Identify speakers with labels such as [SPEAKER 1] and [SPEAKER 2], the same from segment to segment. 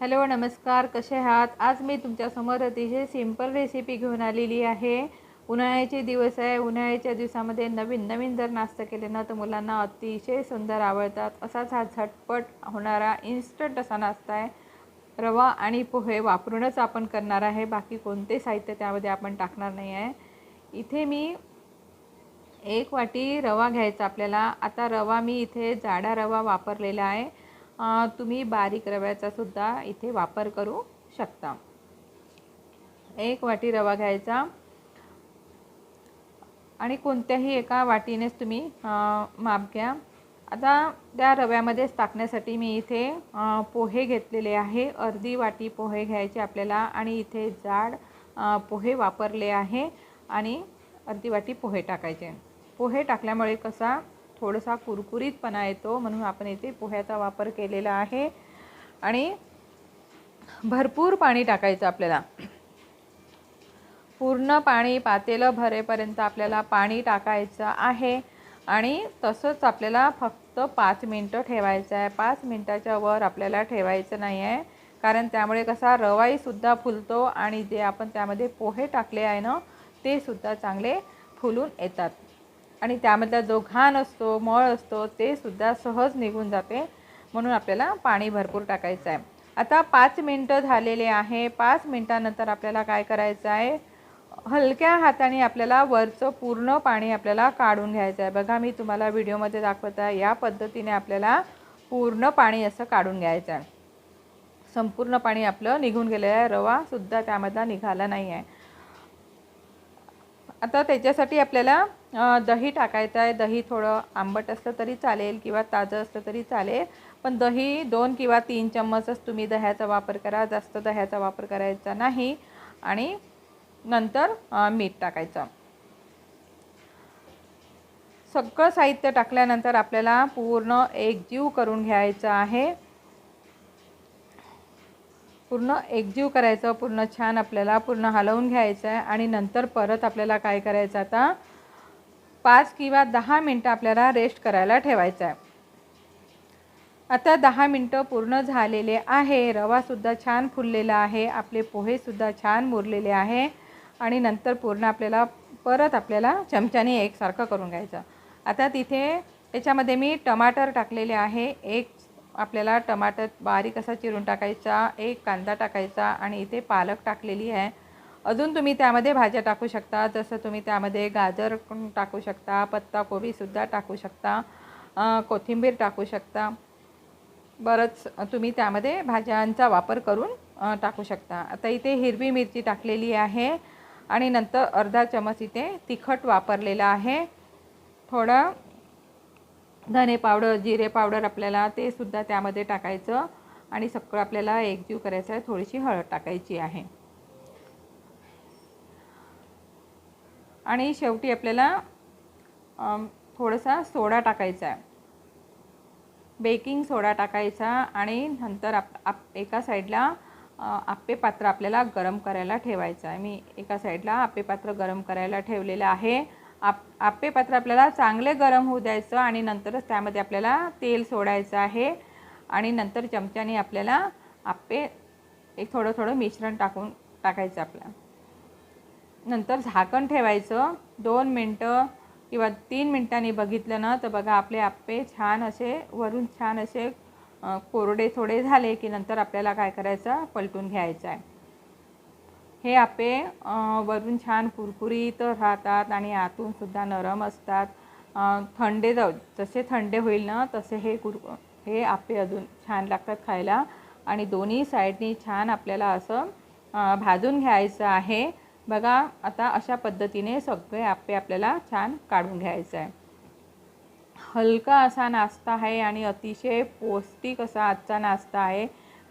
[SPEAKER 1] Hello नमस्कार. कसे आहात? आज मी तुमच्यासमोर अतिशय सिंपल रेसिपी घेऊन आलेली आहे. उन्हाळ्याचे दिवस आहे. उन्हाळ्याच्या दिवसामध्ये नवीन नवीन जर नाश्ता केले ना तर मुलांना अतिशय सुंदर आवडतात. असाच हा झटपट होणारा इन्स्टंट असा नाश्ता आहे. रवा आणि पोहे वापरूनच आपण करणार आहे. बाकी कोणते साहित्य त्यामध्ये आपण टाकणार नाही आहे. इथे मी एक वाटी रवा घ्यायचा आपल्याला. आता रवा मी इथे जाडा रवा वापरलेला आहे. तुम्ही बारीक रव्याचा सुद्धा इथे वापर करू शकता. एक वाटी रवा घ्यायचा. आणि कोणत्याही एका वाटीनेच तुम्ही माप घ्या. आता त्या रव्यामध्येच टाकण्यासाठी मी इथे पोहे घेतलेले आहे. अर्धी वाटी पोहे घ्यायचे आपल्याला आणि इथे जाड पोहे वापरले आहे. आणि अर्धी वाटी पोहे टाकायचे. पोहे टाकल्यामुळे कसा थोडासा कुरकुरीतपणा येतो म्हणून आपण इथे पोह्याचा वापर केलेला आहे. आणि भरपूर पाणी टाकायचं आपल्याला. पूर्ण पाणी पातेलं भरेपर्यंत आपल्याला पाणी टाकायचं आहे. आणि तसंच आपल्याला फक्त पाच मिनटं ठेवायचं आहे. पाच मिनटाच्या वर आपल्याला ठेवायचं नाही आहे. कारण त्यामुळे कसा रवाईसुद्धा फुलतो आणि जे आपण त्यामध्ये पोहे टाकले आहे ना ते सुद्धा चांगले फुलून येतात. आणि त्यामधला जो घाण असतो मळ असतो ते सुद्धा सहज निघून जाते. म्हणून आपल्याला पाणी भरपूर टाकायचं आहे. आता पाच मिनटं झालेले आहे. पाच मिनटानंतर आपल्याला काय करायचं आहे? हलक्या हाताने आपल्याला वरचं पूर्ण पाणी आपल्याला काढून घ्यायचं आहे. बघा मी तुम्हाला व्हिडिओमध्ये दाखवत आहे. या पद्धतीने आपल्याला पूर्ण पाणी असं काढून घ्यायचं आहे. संपूर्ण पाणी आपलं निघून गेलेलं आहे. रवासुद्धा त्यामधला निघाला नाही आहे. आता त्याच्यासाठी आपल्याला दही टाकायचं आहे. दही थोडं आंबट असलं तरी चालेल किंवा ताजं असलं तरी चालेल. पण दही दोन किंवा तीन चम्मचच तुम्ही दह्याचा वापर करा. जास्त दह्याचा वापर करायचा नाही. आणि नंतर मीठ टाकायचं. सगळं साहित्य टाकल्यानंतर आपल्याला पूर्ण एकजीव करून घ्यायचं आहे. पूर्ण एकजीव करायचं. पूर्ण छान आपल्याला पूर्ण हलवून घ्यायचं आहे. आणि नंतर परत आपल्याला काय करायचं आता? पाच किंवा दहा मिनटं आपल्याला रेस्ट करायला ठेवायचं आहे. आता दहा मिनटं पूर्ण झालेले आहे. रवासुद्धा छान फुललेला आहे. आपले पोहेसुद्धा छान मुरलेले आहे. आणि नंतर पूर्ण आपल्याला परत आपल्याला चमच्याने एकसारखं करून घ्यायचं. आता तिथे त्याच्यामध्ये मी टमाटर टाकलेले आहे. एक आपल्याला टमाटर बारीक असा चिरून टाकायचा एक कांदा टाकायचा आणि इथे पालक टाकलेली आहे. अजून तुम्ही त्यामध्ये भाज्या टाकू शकता जसं तुम्ही त्यामध्ये गाजर पण टाकू शकता पत्ताकोबीसुद्धा टाकू शकता कोथिंबीर टाकू शकता. बरंच तुम्ही त्यामध्ये भाज्यांचा वापर करून टाकू शकता. आता इथे हिरवी मिरची टाकलेली आहे आणि नंतर अर्धा चमच इथे तिखट वापरलेलं आहे. थोडं धने पावडर जिरे पावडर आपल्याला ते सुद्धा त्यामध्ये टाकायचं आणि सगळं आपल्याला एकजीव करायचं आहे थोडीशी हळद टाकायची आहे. आणि शेवटी आपल्याला थोडासा सोडा टाकायचा आहे. बेकिंग सोडा टाकायचा आणि नंतर आप आप एका साईडला आप्पे पात्र आपल्याला गरम करायला ठेवायचं आहे. मी एका साईडला आप्पे पात्र गरम करायला ठेवलेलं आहे. आप आप्पे पात्र आपल्याला चांगले गरम होऊ द्यायचं आणि नंतरच त्यामध्ये आपल्याला तेल सोडायचं आहे. आणि नंतर चमच्याने आपल्याला आप्पे एक थोडं थोडं मिश्रण टाकून टाकायचं आपलं. नंतर झाकण ठेवायचं. दोन मिनटं किंवा तीन मिनटांनी बघितलं ना तर बघा आपले आप्पे छान असे वरून छान असे कोरडे थोडे झाले की नंतर आपल्याला काय करायचं? पलटून घ्यायचं आहे. हे आप्पे वरून छान कुरकुरीत राहतात आणि आतूनसुद्धा नरम असतात. थंडे जाऊ जसे थंडे होईल ना तसे हे कुर हे आप्पे अजून छान लागतात खायला. आणि दोन्ही साईडनी छान आपल्याला असं भाजून घ्यायचं आहे. बघा आता अशा पद्धतीने सगळे आप्पे आपल्याला छान काढून घ्यायचं आहे. हलका असा नाश्ता आहे आणि अतिशय पौष्टिक असा आजचा नाश्ता आहे.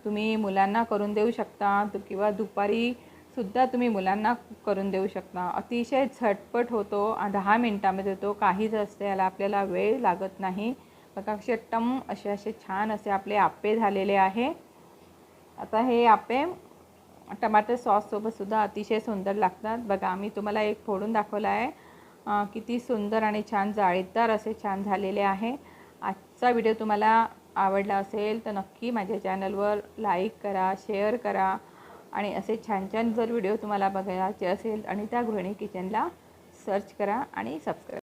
[SPEAKER 1] तुम्ही मुलांना करून देऊ शकता किंवा दुपारी सुद्धा तुम्ही मुलांना करून देऊ शकता. अतिशय झटपट होतो दहा मिनटामध्ये होतो काहीच असते याला आपल्याला वेळ लागत नाही. बघा असे टम असे असे छान असे आपले आप्पे झालेले आहे. आता हे आप्पे टमाटर सॉससोबतसुद्धा अतिशय सुंदर लागतात. बघा मी तुम्हाला एक फोडून दाखवला आहे. किती सुंदर आणि छान जाळीदार असे छान झालेले आहे. आजचा व्हिडिओ तुम्हाला आवडला असेल तर नक्की माझ्या चॅनलवर लाईक करा शेअर करा आणि असे छान छान जर व्हिडिओ तुम्हाला बघायचे असेल आणि त्या गृहिणी किचनला सर्च करा आणि सबस्क्राईब